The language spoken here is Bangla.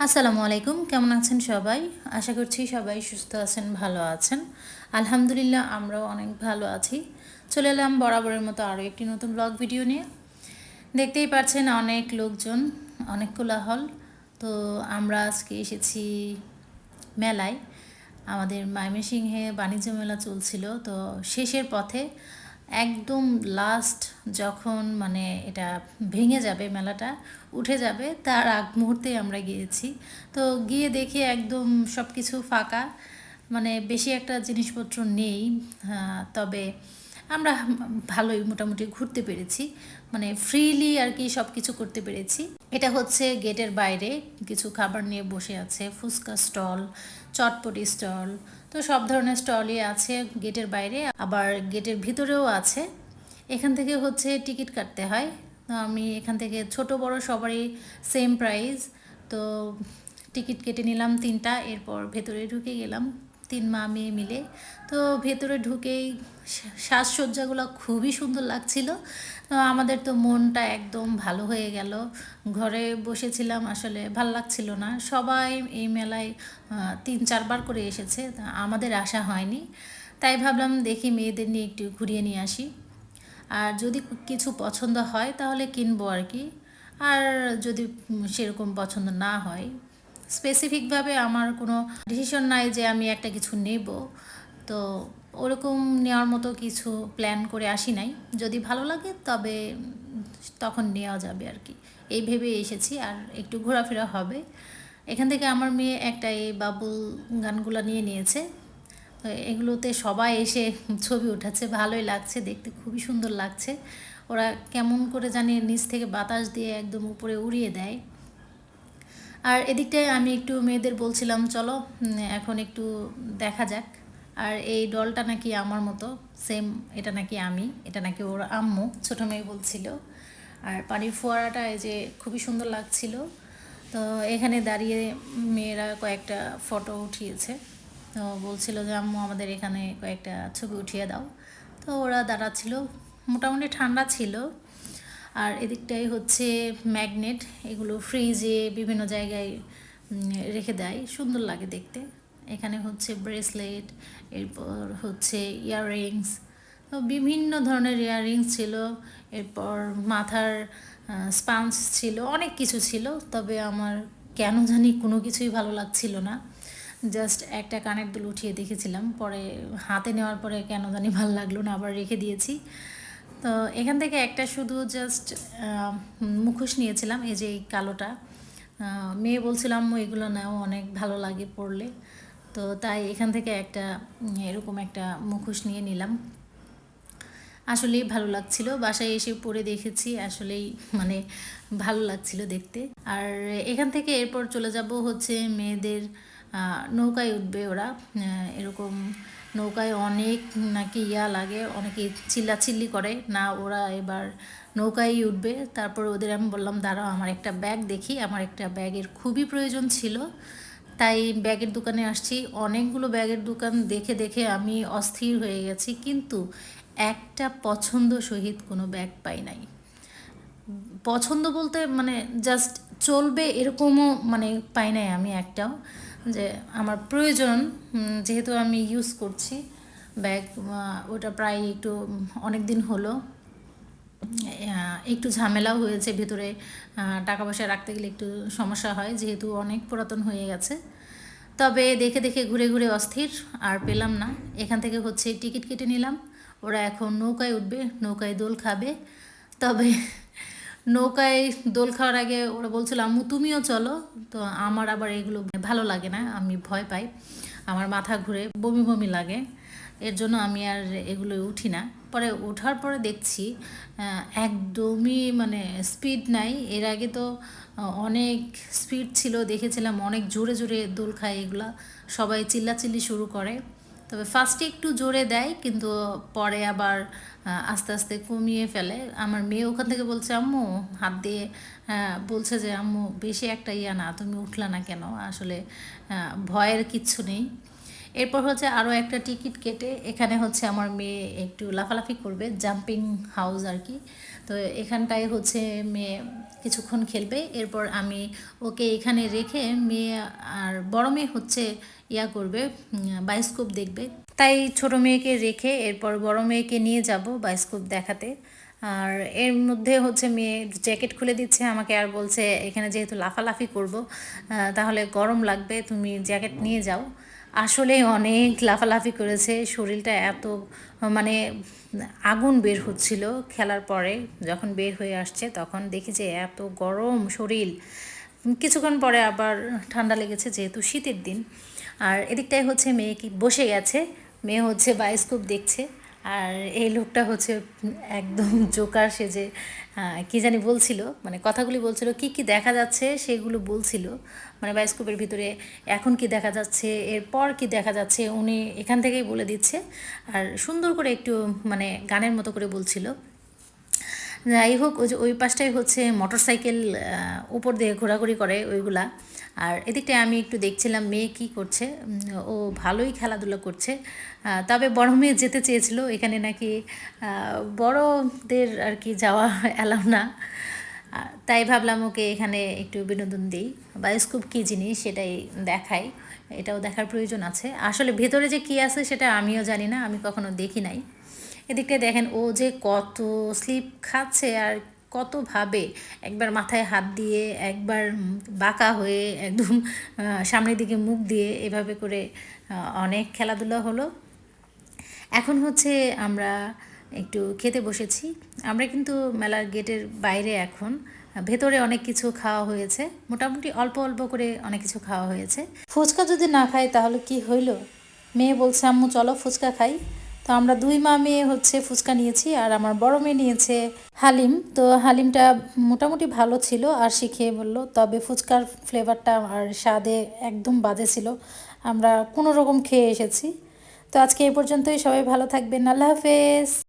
আসসালামু আলাইকুম, কেমন আছেন সবাই? আশা করছি সবাই সুস্থ আছেন, ভালো আছেন। আলহামদুলিল্লাহ আমরাও অনেক ভালো আছি। চলে এলাম বরাবরের মতো আরও একটি নতুন ব্লগ ভিডিও নিয়ে। দেখতেই পাচ্ছেন অনেক লোকজন, অনেক কোলাহল। তো আমরা আজকে এসেছি মেলায়। আমাদের ময়মনসিংহে বাণিজ্য মেলা চলছিল, তো শেষের পথে একদম লাস্ট যখন মানে এটা ভেঙে যাবে মেলাটা, উঠে যাবে, তার আগ মুহূর্তে আমরা গিয়েছি। তো গিয়ে দেখি একদম সব কিছু ফাঁকা মানে বেশি একটা জিনিসপত্র নেই তবে আমরা ভালোই মোটামুটি ঘুরতে পেরেছি। মানে ফ্রিলি আর কি সব কিছু করতে পেরেছি। এটা হচ্ছে গেটের বাইরে, কিছু খাবার নিয়ে বসে আছে, ফুচকা স্টল, চটপটি স্টল, তো সব ধরনের স্টলই আছে গেটের বাইরে। আবার গেটের ভিতরেও আছে। এখান থেকে হচ্ছে টিকিট কাটতে হয়। তো আমি এখান থেকে ছোট বড় সবারই সেম প্রাইস তো টিকিট কেটে নিলাম তিনটা, এরপর ভেতরে ঢুকে গেলাম। তিন মা মেয়ে মিলে। তো ভেতরে ঢুকেই সাজসজ্জাগুলো খুবই সুন্দর লাগছিল। আমাদের তো মনটা একদম ভালো হয়ে গেল। ঘরে বসেছিলাম, আসলে ভালো লাগছিল না। সবাই এই মেলায় তিন চারবার করে এসেছে। আমাদের আসা হয়নি। তাই ভাবলাম দেখি মেয়েদের নিয়ে একটু ঘুরিয়ে নিয়ে আসি। আর যদি কিছু পছন্দ হয় তাহলে কিনবো আর কি। আর যদি সেরকম পছন্দ না হয় স্পেসিফিকভাবে আমার কোনো ডিসিশন নাই যে আমি একটা কিছু নেব। তো ওরকম নেওয়ার মতো কিছু প্ল্যান করে আসি নাই। যদি ভালো লাগে তবে তখন নেওয়া যাবে আর কি। এই ভেবে এসেছি আর একটু ঘোরাফেরা হবে। এখান থেকে আমার মেয়ে একটা এই বাবুল গানগুলো নিয়ে নিয়েছে। এগুলোতে সবাই এসে ছবি উঠাচ্ছে, ভালোই লাগছে, দেখতে খুবই সুন্দর লাগছে। ওরা কেমন করে জানি নিচ থেকে বাতাস দিয়ে একদম উপরে উড়িয়ে দেয়। আর এদিকটায় আমি একটু মেয়েদের বলছিলাম, চলো এখন একটু দেখা যাক। আর এই ডলটা নাকি আমার মতো, সেম এটা নাকি আমি, এটা নাকি ওর আম্মু, ছোটো মেয়ে বলছিল। আর পানির ফোয়ারাটা এই যে খুবই সুন্দর লাগছিল। তো এখানে দাঁড়িয়ে মেয়েরা কয়েকটা ফটো উঠিয়েছে। তো বলছিল যে, আম্মু, আমাদের এখানে কয়েকটা ছবি উঠিয়ে দাও। তো ওরা দাঁড়াচ্ছিল। মোটামুটি ঠান্ডা ছিল। আর এদিকটাই হচ্ছে ম্যাগনেট, এগুলো ফ্রিজে বিভিন্ন জায়গায় রেখে দেয়। সুন্দর লাগে দেখতে। এখানে হচ্ছে ব্রেসলেট এরপর হচ্ছে ইয়াররিংস বিভিন্ন ধরনের ইয়াররিংস ছিল। এরপর মাথার স্পাঞ্জ ছিল, অনেক কিছু ছিল, তবে আমার কেন জানি কোনো কিছুই ভালো লাগছিল না। জাস্ট একটা কানের দুল উঠিয়ে দেখেছিলাম, পরে হাতে নেওয়ার পরে কেন জানি ভালো লাগল না, আবার রেখে দিয়েছি। তো এখান থেকে একটা শুধু জাস্ট মুখোশ নিয়েছিলাম, এই যে এই কালোটা। মেয়ে বলছিলাম এগুলো নাও, অনেক ভালো লাগে পরলে। তো তাই এখান থেকে একটা এরকম একটা মুখোশ নিয়ে নিলাম। আসলেই ভালো লাগছিল। বাসায় এসে পরে দেখেছি, আসলেই মানে ভালো লাগছিল দেখতে। আর এখান থেকে এরপর চলে যাব হচ্ছে মেয়েদের নৌকায় উঠবে ওরা এরকম নৌকায় অনেক নাকি ইয়া লাগে, অনেকে চিল্লাচিল্লি করে, না ওরা এবার নৌকায় উঠবে। তারপর ওদের আমি বললাম, দাঁড়াও, আমার একটা ব্যাগ দেখি। আমার একটা ব্যাগের খুবই প্রয়োজন ছিল। তাই ব্যাগের দোকানে আসছি। অনেকগুলো ব্যাগের দোকান দেখে দেখে আমি অস্থির হয়ে গেছি, কিন্তু একটা পছন্দ সহিত কোনো ব্যাগ পাই নাই। পছন্দ বলতে মানে জাস্ট চলবে এরকমও মানে পাই নাই আমি একটাও। যে আমার প্রয়োজন যেহেতু আমি ইউজ করছি ব্যাগ ওটা প্রায় একটু অনেক দিন হলো। একটু ঝামেলাও হয়েছে ভেতরে টাকা পয়সা রাখতে গেলে একটু সমস্যা হয়, যেহেতু অনেক পুরাতন হয়ে গেছে। তবে দেখে দেখে ঘুরে ঘুরে অস্থির, আর পেলাম না। এখান থেকে হচ্ছে টিকিট কেটে নিলাম। ওরা এখন নৌকায় উঠবে, নৌকায় দোল খাবে। তবে নৌকায় দোল খাওয়ার আগে ওরা বলছিল, আম্মু, তুমিও চলো। তো আমার আবার এগুলো ভালো লাগে না, আমি ভয় পাই। আমার মাথা ঘুরে বমি বমি লাগে। এর জন্য আমি আর এগুলো উঠি না। পরে ওঠার পরে দেখছি একদমই মানে স্পিড নাই। এর আগে তো অনেক স্পিড ছিল, দেখেছিলাম অনেক জোরে জোরে দোল খায় এগুলা। সবাই চিল্লাচিল্লি শুরু করে। তবে ফার্স্টে একটু জোরে দেয়, কিন্তু পরে আবার আস্তে আস্তে কমিয়ে ফেলে। আমার মেয়ে ওখান থেকে বলছে, আম্মু, হাত দিয়ে বলছে যে, আম্মু, বেশি একটা ইয়া না, তুমি উঠলা না কেন? আসলে ভয়ের কিচ্ছু নেই। এরপর হচ্ছে আরও একটা টিকিট কেটে এখানে হচ্ছে আমার মেয়ে একটু লাফালাফি করবে জাম্পিং হাউস আর কি। তো এখানটায় হচ্ছে মেয়ে কিছুক্ষণ খেলবে, এরপর আমি ওকে এখানে রেখে মেয়ে আর বড় মেয়ে হচ্ছে ইয়া করবে বায়োস্কোপ দেখবে। তাই ছোট মেয়েকে রেখে এরপর বড় মেয়েকে নিয়ে যাব বায়োস্কোপ দেখাতে। আর এর মধ্যে হচ্ছে মেয়ে জ্যাকেট খুলে দিচ্ছে, আমাকে আর বলছে এখানে যেহেতু লাফালাফি করব তাহলে গরম লাগবে, তুমি জ্যাকেট নিয়ে যাও। আসলে অনেক লাফালাফি করেছে, শরীরটা এত মানে আগুন বের হচ্ছিল খেলার পরে, যখন বের হয়ে আসছে তখন দেখি যে এত গরম শরীর। কিছুক্ষণ পরে আবার ঠান্ডা লেগেছে যেহেতু শীতের দিন। আর এদিকটায় হচ্ছে মেয়ে কি বসে গেছে, মেয়ে হচ্ছে বায়োস্কোপ দেখছে। আর এই লোকটা হচ্ছে একদম জোকার সে যে কি জানি বলছিল মানে কথাগুলি বলছিল, কি কি দেখা যাচ্ছে সেগুলো বলছিল। মানে বায়োস্কোপের ভিতরে এখন কি দেখা যাচ্ছে, এরপর কি দেখা যাচ্ছে, উনি এখান থেকেই বলে দিচ্ছে। আর সুন্দর করে একটু মানে গানের মতো করে বলছিল। যাই হোক, ওই যে ওই পাশটাই হচ্ছে মোটর সাইকেল উপর দিয়ে ঘোরাঘুরি করে ওইগুলা। আর এদিকটায় আমি একটু দেখছিলাম মেয়ে কি করছে। ও ভালোই খেলাধুলা করছে। তবে বড় মেয়ে যেতে চেয়েছিল। এখানে নাকি বড়দের আর কি যাওয়া এলাম না। তাই ভাবলাম ওকে এখানে একটু বিনোদন দিই বায়োস্কোপ কী জিনিস সেটাই দেখাই। এটাও দেখার প্রয়োজন আছে। আসলে ভেতরে যে কী আছে সেটা আমিও জানি না। আমি কখনো দেখি নাই। এদিকটায় দেখেন, ও যে কত স্লিপ খাচ্ছে আর কতভাবে একবার মাথায় হাত দিয়ে একবার বাঁকা হয়ে একদম সামনের দিকে মুখ দিয়ে এভাবে করে অনেক খেলাধুলা হলো। এখন হচ্ছে আমরা একটু খেতে বসেছি। আমরা কিন্তু মেলার গেটের বাইরে এখন, ভেতরে অনেক কিছু খাওয়া হয়েছে। মোটামুটি অল্প অল্প করে অনেক কিছু খাওয়া হয়েছে। ফুচকা যদি না খাই তাহলে কি হইল? মেয়ে বলছে, আম্মু, চলো ফুচকা খাই। তো আমরা দুই মা মেয়ে হচ্ছে ফুচকা নিয়েছি আর আমার বড় মেয়ে নিয়েছে হালিম। তো হালিমটা মোটামুটি ভালো ছিল আর খেয়ে বলল, তবে ফুচকার ফ্লেভারটা আর স্বাদে একদম বাজে ছিল। আমরা কোনো রকম খেয়ে এসেছি। তো আজকে এই পর্যন্তই। সবাই ভালো থাকবেন। আল্লাহ হাফেজ।